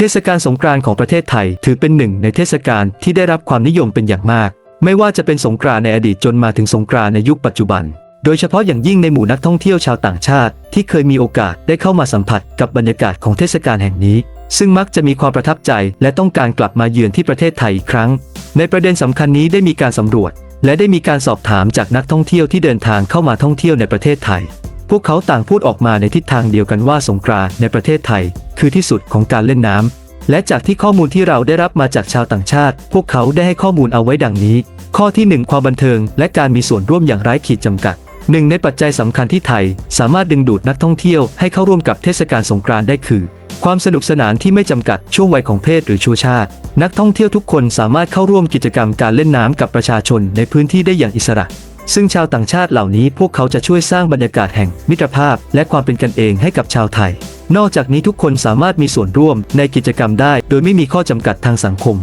เทศกาลสงกรานต์ของประเทศไทย ถือเป็นหนึ่งในเทศกาลที่ได้รับความนิยมเป็นอย่างมาก ไม่ว่าจะเป็นสงกรานต์ในอดีตจนมาถึงสงกรานต์ในยุคปัจจุบัน โดยเฉพาะอย่างยิ่งในหมู่นักท่องเที่ยวชาวต่างชาติ ที่เคยมีโอกาสได้เข้ามาสัมผัสกับบรรยากาศของเทศกาลแห่งนี้ ซึ่งมักจะมีความประทับใจและต้องการกลับมาเยือนที่ประเทศไทยอีกครั้ง ในประเด็นสำคัญนี้ได้มีการสำรวจ และได้มีการสอบถามจากนักท่องเที่ยวที่เดินทางเข้ามาท่องเที่ยวในประเทศไทย พวกเขาต่างพูดออกมาในทิศทางเดียวกันว่าสงกรานต์ในประเทศไทย คือที่สุดของการเล่นน้ำ และจากที่ข้อมูลที่เราได้รับมาจากชาวต่างชาติ พวกเขาได้ให้ข้อมูลเอาไว้ดังนี้ ข้อที่ 1 ความบันเทิง และการมีส่วนร่วมอย่างไร้ขีดจำกัดหนึ่งในปัจจัยสำคัญที่ไทย สามารถดึงดูดนักท่องเที่ยวให้เข้าร่วมกับเทศกาลสงกรานต์ได้คือ ความสนุกสนานที่ไม่จำกัดช่วงวัยของเพศหรือชูชาติ นักท่องเที่ยวทุกคนสามารถเข้าร่วมกิจกรรมการเล่นน้ำกับประชาชนในพื้นที่ได้อย่างอิสระ ซึ่งชาวต่างชาติเหล่านี้พวกเขาจะช่วยสร้างบรรยากาศแห่งมิตรภาพ และความเป็นกันเองให้กับชาวไทย นอกจากนี้ทุกคนสามารถมีส่วนร่วมในกิจกรรมได้ โดยไม่มีข้อจำกัดทางสังคม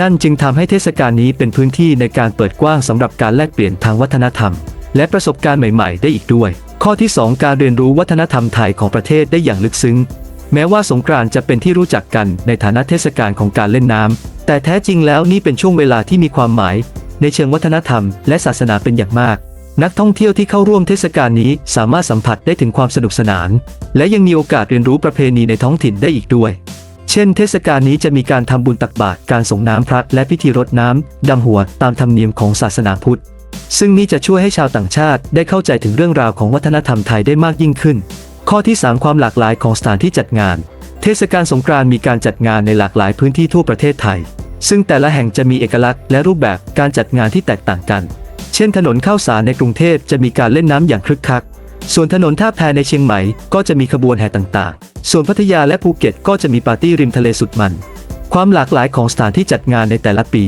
นั่นจึงทำให้เทศกาลนี้เป็นพื้นที่ในการเปิดกว้างสำหรับการแลกเปลี่ยนทางวัฒนธรรม และประสบการณ์ใหม่ ๆ ได้อีกด้วย ข้อที่ 2 การเรียนรู้วัฒนธรรมไทยของประเทศได้อย่างลึกซึ้ง แม้ว่าสงกรานต์จะเป็นที่รู้จักกันในฐานะเทศกาลของการเล่นน้ำแต่แท้จริงแล้วนี่เป็นช่วงเวลาที่มีความหมาย ในเชิงวัฒนธรรมและศาสนาเป็นอย่างมาก นักท่องเที่ยวที่เข้าร่วมเทศกาลนี้สามารถสัมผัสได้ถึงความสนุกสนาน และยังมีโอกาสเรียนรู้ประเพณีในท้องถิ่นได้อีกด้วย เช่น เทศกาลนี้จะมีการทำบุญตักบาตรการส่งน้ำพระและพิธีรดน้ำดำหัวตามธรรมเนียมของศาสนาพุทธ ซึ่งนี่จะช่วยให้ชาวต่างชาติได้เข้าใจถึงเรื่องราวของวัฒนธรรมไทยได้มากยิ่งขึ้น ข้อที่ 3 ความหลากหลายของสถานที่จัดงาน เทศกาลสงกรานต์มีการจัดงานในหลากหลายพื้นที่ทั่วประเทศไทย ซึ่งแต่ละแห่งจะมีเอกลักษณ์และรูปแบบการจัดงานที่แตกต่างกัน เช่นถนนข้าวสารในกรุงเทพจะมีการเล่นน้ำอย่างคึกคัก ส่วนถนนท่าแพในเชียงใหม่ก็จะมีขบวนแห่ต่างๆ ส่วนพัทยาและภูเก็ตก็จะมีปาร์ตี้ริมทะเลสุดมัน ความหลากหลายของสถานที่จัดงานในแต่ละปี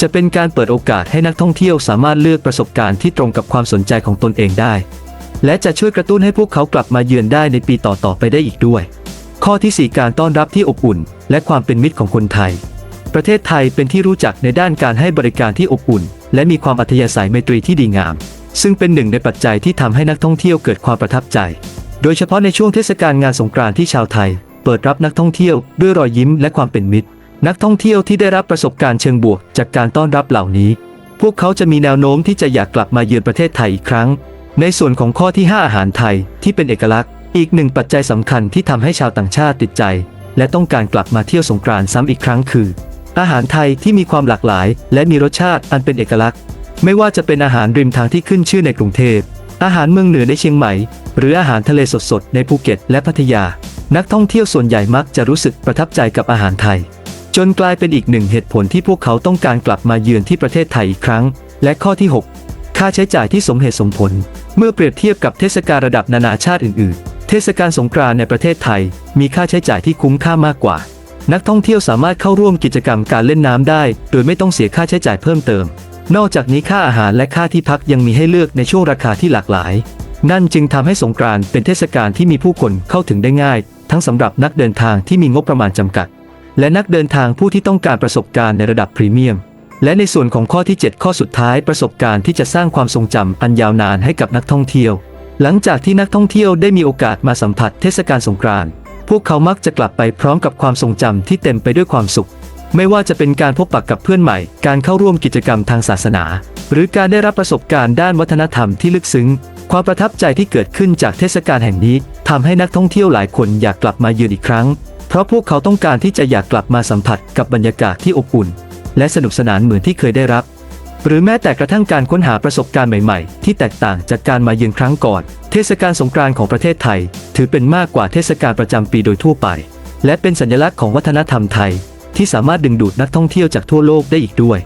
จะเป็นการเปิดโอกาสให้นักท่องเที่ยวสามารถเลือกประสบการณ์ที่ตรงกับความสนใจของตนเองได้ และจะช่วยกระตุ้นให้พวกเขากลับมาเยือนได้ในปีต่อๆไปได้อีกด้วย ข้อที่ 4 การต้อนรับที่อบอุ่น และความเป็นมิตรของคนไทย ประเทศไทยเป็นที่รู้จักในด้านการให้บริการที่อบอุ่น และมีความอัธยาศัยไมตรีที่ดีงาม ซึ่งเป็นหนึ่งในปัจจัยที่ทำให้นักท่องเที่ยวเกิดความประทับใจ โดยเฉพาะในช่วงเทศกาลงานสงกรานต์ที่ชาวไทย เปิดรับนักท่องเที่ยวด้วยรอยยิ้มและความเป็นมิตร นักท่องเที่ยวที่ได้รับประสบการณ์เชิงบวก จากการต้อนรับเหล่านี้ พวกเขาจะมีแนวโน้มที่จะอยากกลับมาเยือนประเทศไทยอีกครั้ง ในส่วนของข้อที่ 5 อาหารไทยที่เป็นเอกลักษณ์ อีกหนึ่งปัจจัยสำคัญที่ทำให้ชาวต่างชาติติดใจ และต้องการกลับมาเที่ยวสงกรานต์ซ้ำอีกครั้งคือ อาหารไทยที่มีความหลากหลาย และมีรสชาติอันเป็นเอกลักษณ์ ไม่ว่าจะเป็นอาหารริมทางที่ขึ้นชื่อในกรุงเทพ อาหารเมืองเหนือในเชียงใหม่ หรืออาหารทะเลสดๆในภูเก็ต และพัทยา นักท่องเที่ยวส่วนใหญ่มักจะรู้สึกประทับใจกับอาหารไทย จนกลายเป็นอีกหนึ่งเหตุผลที่พวกเขาต้องการกลับมาเยือนที่ประเทศไทยอีกครั้ง และข้อที่ 6 ค่าใช้จ่ายที่สมเหตุสมผล เมื่อเปรียบเทียบกับเทศกาลระดับนานาชาติอื่น ๆ เทศกาลสงกรานต์ในประเทศไทย มีค่าใช้จ่ายที่คุ้มค่ามากกว่า นักท่องเที่ยวสามารถเข้าร่วมกิจกรรมการเล่นน้ำได้ โดยไม่ต้องเสียค่าใช้จ่ายเพิ่มเติม นอกจากนี้ค่าอาหารและค่าที่พักยังมีให้เลือกในช่วงราคาที่หลากหลาย นั่นจึงทำให้สงกรานต์เป็นเทศกาลที่มีผู้คนเข้าถึงได้ง่าย ทั้งสำหรับนักเดินทางที่มีงบประมาณจำกัด และนักเดินทางผู้ที่ต้องการประสบการณ์ในระดับพรีเมียม และในส่วนของข้อที่ 7 ข้อสุดท้ายประสบการณ์ที่จะสร้างความทรงจำอันยาวนานให้กับนักท่องเที่ยว หลังจากที่นักท่องเที่ยวได้มีโอกาสมาสัมผัสเทศกาลสงกรานต์ พวกเขามักจะกลับไปพร้อมกับความทรงจำที่เต็มไปด้วยความสุข ไม่ว่าจะเป็นการพบปะกับเพื่อนใหม่ การเข้าร่วมกิจกรรมทางศาสนา หรือการได้รับประสบการณ์ด้านวัฒนธรรมที่ลึกซึ้ง ความประทับใจที่เกิดขึ้นจากเทศกาลแห่งนี้ทำให้นักท่องเที่ยวหลายคนอยากกลับมาเยือนอีกครั้ง เพราะพวกเขาต้องการที่จะอยากกลับมาสัมผัสกับบรรยากาศที่อบอุ่น และสนุกสนานเหมือนที่เคยได้รับ หรือแม้แต่กระทั่งการค้นหาประสบการณ์ใหม่ๆ ที่แตกต่างจากการมาเยือนครั้งก่อน เทศกาลสงกรานต์ของประเทศไทย ถือเป็นมากกว่าเทศกาลประจำปีโดยทั่วไป และเป็นสัญลักษณ์ของวัฒนธรรมไทย ที่สามารถดึงดูดนักท่องเที่ยวจากทั่วโลกได้อีกด้วย